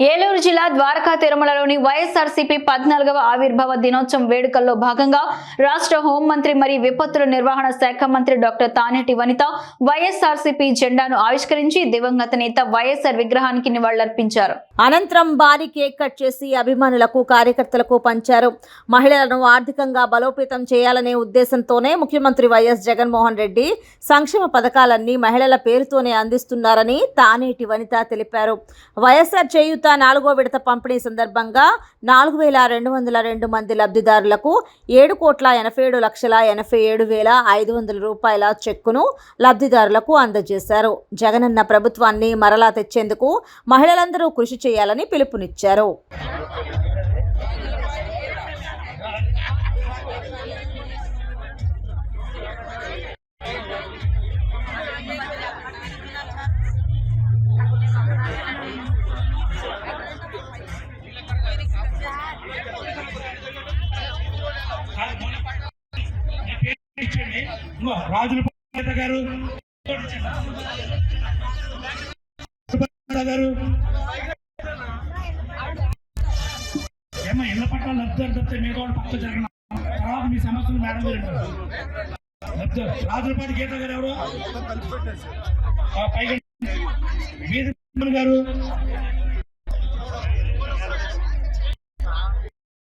ఏలూరు జిల్లా ద్వారకా తిరుమలలోని వైఎస్ఆర్సీపీ పద్నాలుగవ ఆవిర్భావ దినోత్సవం వేడుకల్లో భాగంగా రాష్ట్ర హోంమంత్రి మరియు విపత్తుల నిర్వహణ శాఖ మంత్రి డాక్టర్ తానేటి వనిత వైఎస్ఆర్సీపీ జెండాను ఆవిష్కరించి దివంగత నేత వైఎస్ఆర్ విగ్రహానికి నివాళులర్పించారు. అనంతరం భారీ కేక్ కట్ చేసి అభిమానులకు కార్యకర్తలకు పంచారు. మహిళలను ఆర్థికంగా బలోపేతం చేయాలనే ఉద్దేశంతోనే ముఖ్యమంత్రి వైఎస్ జగన్మోహన్ రెడ్డి సంక్షేమ పథకాలన్నీ మహిళల పేరుతోనే అందిస్తున్నారని తానేటి వనిత తెలిపారు. వైఎస్ఆర్ చేయూత నాలుగో విడత పంపిణీ సందర్భంగా నాలుగు వేల రెండు వందల రెండు మంది లబ్ధిదారులకు ఏడు కోట్ల ఎనభై ఏడు లక్షల ఎనభై ఏడు వేల ఐదు వందల రూపాయల చెక్కును లబ్ధిదారులకు అందజేశారు. జగనన్న ప్రభుత్వాన్ని మరలా తెచ్చేందుకు మహిళలందరూ కృషి చేయాలని పిలుపునిచ్చారు. రాజుల గారు. గారు. ఏమో ఇళ్ళ పట్టాలు లబ్ధారు తప్పితే మీ కూడా పక్క జరగడం తర్వాత మీ సమస్యలు మేడం గారు లబ్ధారు రాజులపాటి గీత గారు ఎవరు? పైగా గారు.